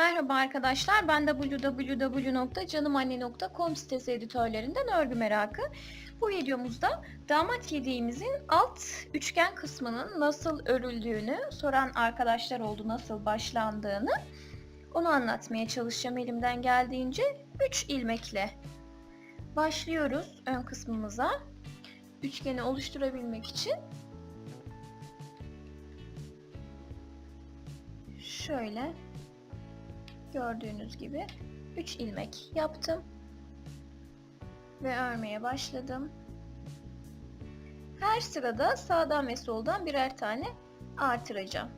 Merhaba arkadaşlar, ben www.canımanne.com sitesi editörlerinden Örgü Merakı. Bu videomuzda damat yediğimizin alt üçgen kısmının nasıl örüldüğünü soran arkadaşlar oldu, nasıl başlandığını onu anlatmaya çalışacağım elimden geldiğince 3 ilmekle. Başlıyoruz ön kısmımıza. Üçgeni oluşturabilmek için şöyle gördüğünüz gibi 3 ilmek yaptım ve örmeye başladım. Her sırada sağdan ve soldan birer tane artıracağım.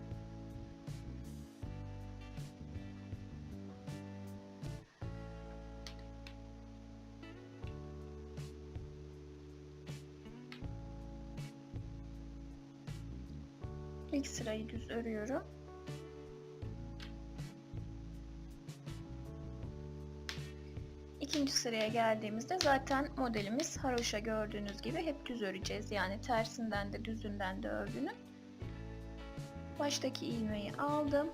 İlk sırayı düz örüyorum. İkinci sıraya geldiğimizde zaten modelimiz haroşa gördüğünüz gibi hep düz öreceğiz. Yani tersinden de düzünden de örgünün. Baştaki ilmeği aldım.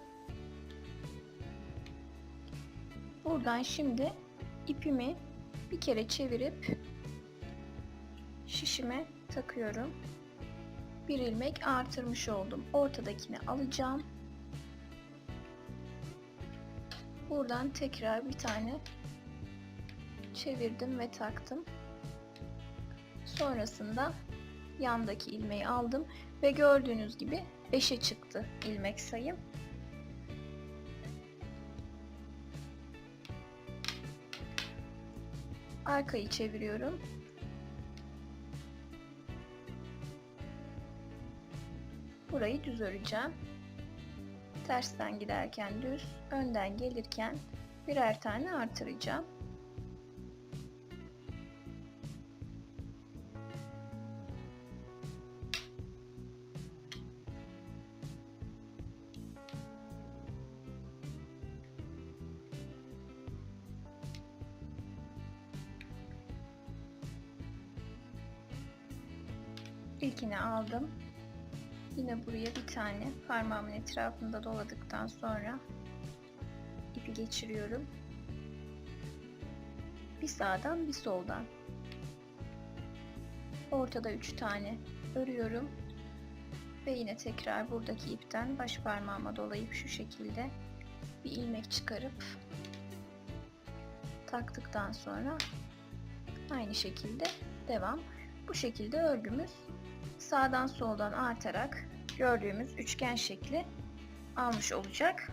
Buradan şimdi ipimi bir kere çevirip şişime takıyorum. Bir ilmek artırmış oldum. Ortadakini alacağım. Buradan tekrar bir tane çevirdim ve taktım. Sonrasında yandaki ilmeği aldım ve gördüğünüz gibi 5'e çıktı ilmek sayım. Arkayı çeviriyorum. Burayı düz öreceğim. Tersten giderken düz, önden gelirken birer tane artıracağım. İlkini aldım. Yine buraya bir tane parmağımın etrafında doladıktan sonra ipi geçiriyorum. Bir sağdan bir soldan. Ortada 3 tane örüyorum. Ve yine tekrar buradaki ipten baş parmağıma dolayıp şu şekilde bir ilmek çıkarıp taktıktan sonra aynı şekilde devam. Bu şekilde örgümüz sağdan soldan artarak gördüğümüz üçgen şekli almış olacak.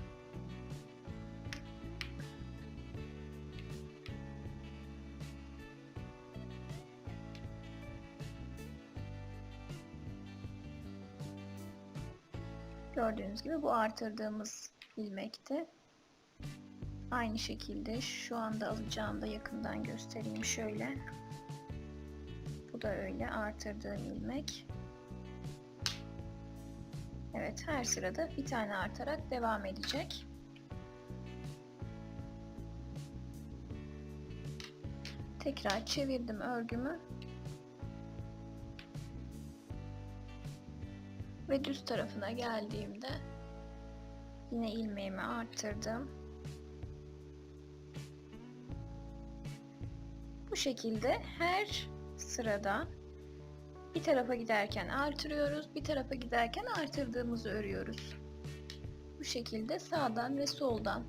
Gördüğünüz gibi bu artırdığımız ilmekti. Aynı şekilde şu anda alacağım da yakından göstereyim şöyle. Bu da öyle artırdığım ilmek. Evet her sırada bir tane artarak devam edecek. Tekrar çevirdim örgümü. Ve düz tarafına geldiğimde yine ilmeğimi arttırdım. Bu şekilde her sırada bir tarafa giderken artırıyoruz, bir tarafa giderken artırdığımızı örüyoruz. Bu şekilde sağdan ve soldan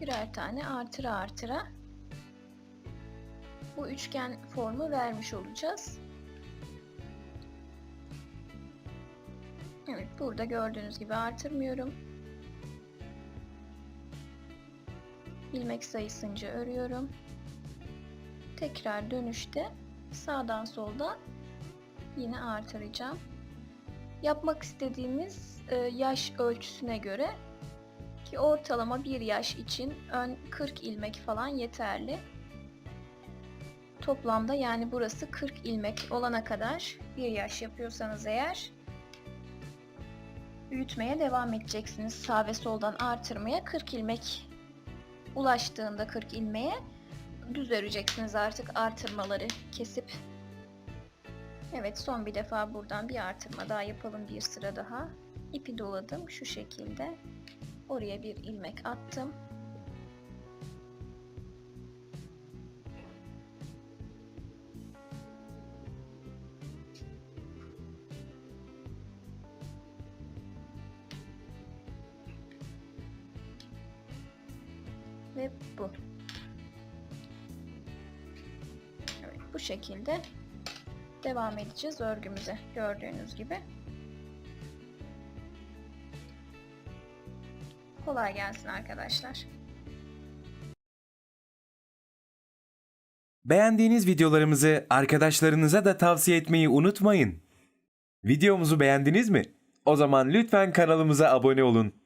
birer tane artıra artıra bu üçgen formu vermiş olacağız. Evet burada gördüğünüz gibi artırmıyorum. ilmek sayısınca örüyorum. Tekrar dönüşte sağdan soldan yine artıracağım. Yapmak istediğimiz e, yaş ölçüsüne göre ki ortalama bir yaş için ön 40 ilmek falan yeterli. Toplamda yani burası 40 ilmek olana kadar bir yaş yapıyorsanız eğer büyütmeye devam edeceksiniz. Sağ ve soldan artırmaya 40 ilmek ulaştığında 40 ilmeğe düz öreceksiniz artık artırmaları kesip. Evet son bir defa buradan bir artırma daha yapalım bir sıra daha. İpi doladım şu şekilde. Oraya bir ilmek attım. Ve bu. Şekilde devam edeceğiz örgümüze gördüğünüz gibi. Kolay gelsin arkadaşlar. Beğendiğiniz videolarımızı arkadaşlarınıza da tavsiye etmeyi unutmayın. Videomuzu beğendiniz mi? O zaman lütfen kanalımıza abone olun.